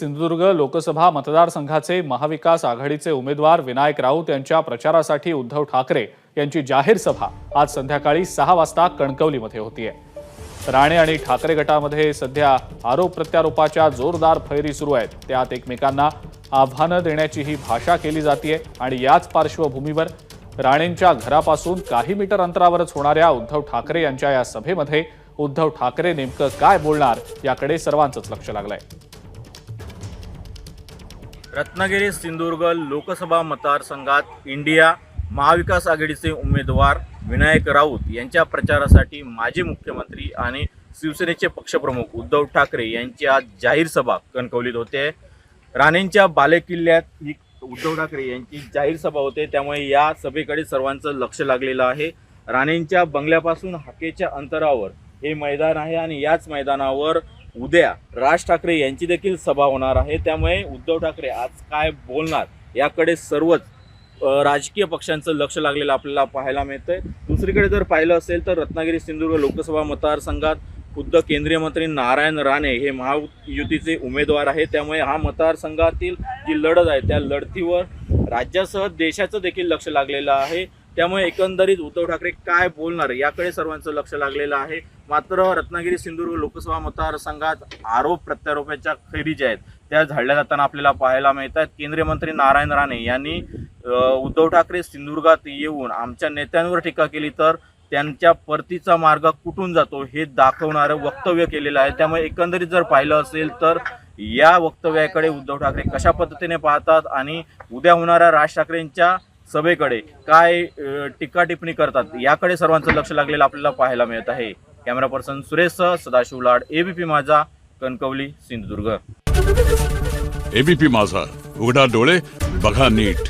सिंधुदुर्ग लोकसभा मतदारसंघाचे महाविकास आघाडीचे उमेदवार विनायक राऊत यांच्या प्रचारासाठी उद्धव ठाकरे यांची जाहीर सभा आज संध्याकाळी सहा वाजता कणकवलीमध्ये होतीये. राणे आणि ठाकरे गटामध्ये सध्या आरोप प्रत्यारोपाच्या जोरदार फैरी सुरू आहेत. त्यात एकमेकांना आव्हानं देण्याची ही भाषा केली जाते आणि याच पार्श्वभूमीवर राणेंच्या घरापासून काही मीटर अंतरावरच होणाऱ्या उद्धव ठाकरे यांच्या या सभेमध्ये उद्धव ठाकरे नेमकं काय बोलणार याकडे सर्वांचंच लक्ष लागलंय. रत्नागिरी सिंधुदुर्ग लोकसभा मतदारसंघात इंडिया महाविकास आघाडीचे उमेदवार विनायक राऊत यांच्या प्रचारासाठी माजी मुख्यमंत्री आणि शिवसेनेचे पक्षप्रमुख उद्धव ठाकरे यांची आज जाहीर सभा कणकवलीत होते. राणेंच्या बालेकिल्ल्यात ही उद्धव ठाकरे यांची जाहीर सभा होते. त्यामुळे या सभेकडे सर्वांचं लक्ष लागलेलं आहे. राणेंच्या बंगल्यापासून हाकेच्या अंतरावर हे मैदान आहे आणि याच मैदानावर उद्या राज ठाकरे यांची देखील सभा होणार आहे. त्यामुळे उद्धव ठाकरे आज काय बोलणार याकडे सर्वच राजकीय पक्षांचं लक्ष लागलेलं आपल्याला पाहायला मिळतंय. दुसरीकडे जर पाहिलं असेल तर रत्नागिरी सिंधुदुर्ग लोकसभा मतदारसंघात खुद्द केंद्रीय मंत्री नारायण राणे हे महायुतीचे उमेदवार आहे त्यामुळे हा मतदारसंघातील जी लढत आहे त्या लढतीवर राज्यासह देशाचं देखील लक्ष लागलेलं आहे. त्यामुळे एकंदरीत उद्धव ठाकरे काय बोलणार याकडे सर्वांचं लक्ष लागलेलं आहे. मात्र रत्नागिरी सिंधुदुर्ग लोकसभा मतदारसंघात आरोप प्रत्यारोपाच्या खैरी ज्या आहेत त्या झाडल्या जाताना आपल्याला पाहायला मिळतात. केंद्रीय मंत्री नारायण राणे यांनी उद्धव ठाकरे सिंधुदुर्गात येऊन आमच्या नेत्यांवर टीका केली तर त्यांच्या परतीचा मार्ग कुठून जातो हे दाखवणारं वक्तव्य केलेलं आहे. त्यामुळे एकंदरीत जर पाहिलं असेल तर या वक्तव्याकडे उद्धव ठाकरे कशा पद्धतीने पाहतात आणि उद्या होणाऱ्या राज ठाकरेंच्या सभेकडे काय टीका टिप्पणी करतात याकडे सर्वांचं लक्ष लागलेलं आपल्याला पाहायला मिळत आहे. Camera person Suresh Sadashiv Lad ABP Majha Kankavli Sindhudurg. ABP माझा उघडा डोळे बघा नीट.